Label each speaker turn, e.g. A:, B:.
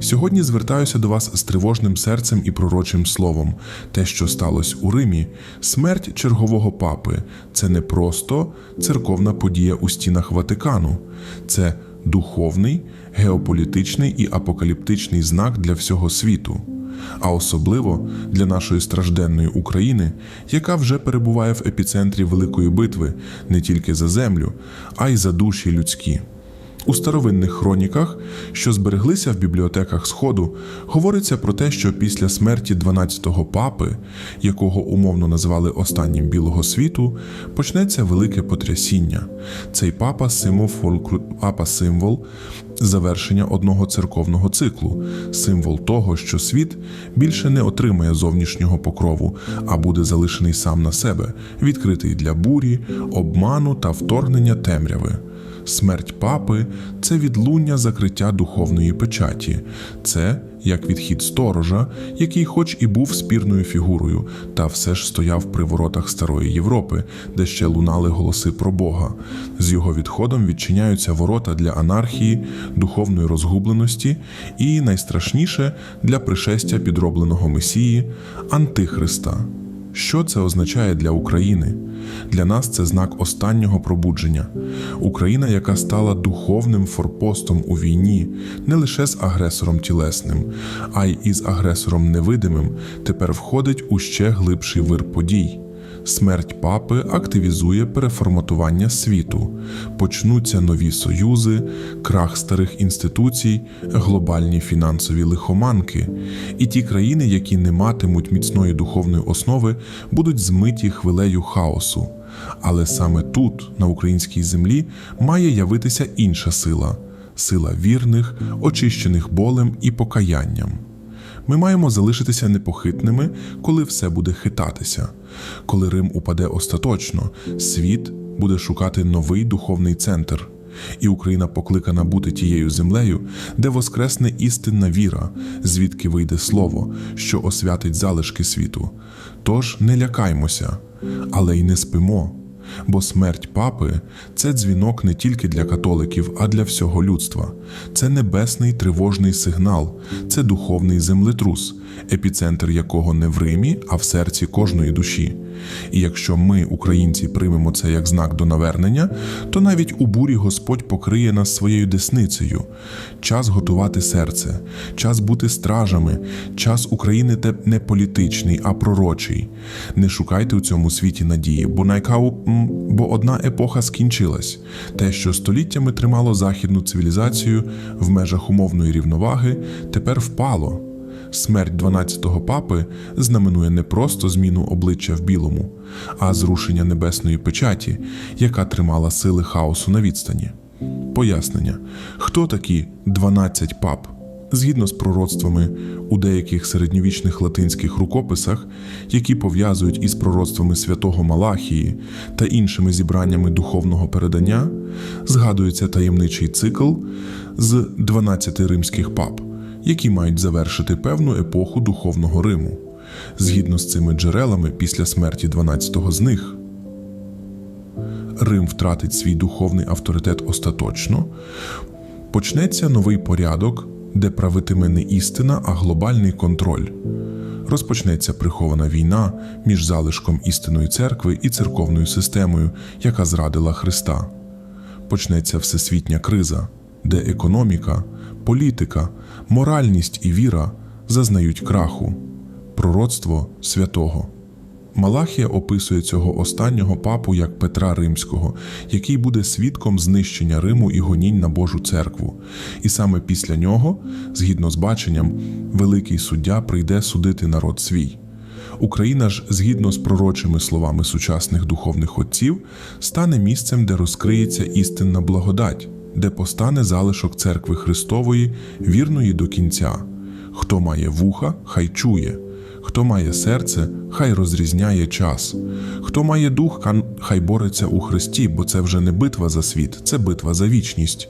A: Сьогодні звертаюся до вас з тривожним серцем і пророчим словом. Те, що сталося у Римі, смерть чергового папи це не просто церковна подія у стінах Ватикану, це духовний, геополітичний і апокаліптичний знак для всього світу, а особливо для нашої стражденної України, яка вже перебуває в епіцентрі великої битви не тільки за землю, а й за душі людські. У старовинних хроніках, що збереглися в бібліотеках Сходу, говориться про те, що після смерті 12-го папи, якого умовно називали останнім білого світу, почнеться велике потрясіння. Цей папа символ папа символ завершення одного церковного циклу, символ того, що світ більше не отримає зовнішнього покрову, а буде залишений сам на себе, відкритий для бурі, обману та вторгнення темряви. Смерть папи це відлуння закриття духовної печаті, це як відхід сторожа, який, хоч і був спірною фігурою, та все ж стояв при воротах старої Європи, де ще лунали голоси про Бога. З його відходом відчиняються ворота для анархії, духовної розгубленості і найстрашніше для пришестя підробленого месії Антихриста. Що це означає для України? Для нас це знак останнього пробудження. Україна, яка стала духовним форпостом у війні, не лише з агресором тілесним, а й із агресором невидимим, тепер входить у ще глибший вир подій. Смерть папи активізує переформатування світу, почнуться нові союзи, крах старих інституцій, глобальні фінансові лихоманки, і ті країни, які не матимуть міцної духовної основи, будуть змиті хвилею хаосу. Але саме тут, на українській землі, має явитися інша сила сила вірних, очищених болем і покаянням. Ми маємо залишитися непохитними, коли все буде хитатися. Коли Рим упаде остаточно, світ буде шукати новий духовний центр. І Україна покликана бути тією землею, де воскресне істинна віра, звідки вийде слово, що освятить залишки світу. Тож не лякаймося, але й не спимо. Бо смерть папи це дзвінок не тільки для католиків, а для всього людства. Це небесний тривожний сигнал, це духовний землетрус, епіцентр якого не в Римі, а в серці кожної душі. І якщо ми, українці, приймемо це як знак до навернення, то навіть у бурі Господь покриє нас своєю десницею. Час готувати серце, час бути стражами, час України не політичний, а пророчий. Не шукайте у цьому світі надії, бо найкау, бо одна епоха скінчилась. Те, що століттями тримало західну цивілізацію в межах умовної рівноваги, тепер впало. Смерть 12-го папи знаменує не просто зміну обличчя в білому, а зрушення небесної печаті, яка тримала сили хаосу на відстані. Пояснення: хто такі 12 пап? Згідно з пророцтвами у деяких середньовічних латинських рукописах, які пов'язують із пророцтвами святого Малахії та іншими зібраннями духовного передання, згадується таємничий цикл з 12 римських пап, які мають завершити певну епоху духовного Риму. Згідно з цими джерелами, після смерті 12-го з них Рим втратить свій духовний авторитет остаточно, почнеться новий порядок, де правитиме не істина, а глобальний контроль. Розпочнеться прихована війна між залишком істинної церкви і церковною системою, яка зрадила Христа. Почнеться всесвітня криза, де економіка, політика, моральність і віра зазнають краху, пророцтво святого. Малахія описує цього останнього папу як Петра Римського, який буде свідком знищення Риму і гонінь на Божу церкву. І саме після нього, згідно з баченням, великий суддя прийде судити народ свій. Україна ж, згідно з пророчими словами сучасних духовних отців, стане місцем, де розкриється істинна благодать, де постане залишок церкви Христової, вірної до кінця. Хто має вуха, хай чує. Хто має серце, хай розрізняє час. Хто має дух, хай бореться у Христі, бо це вже не битва за світ, це битва за вічність.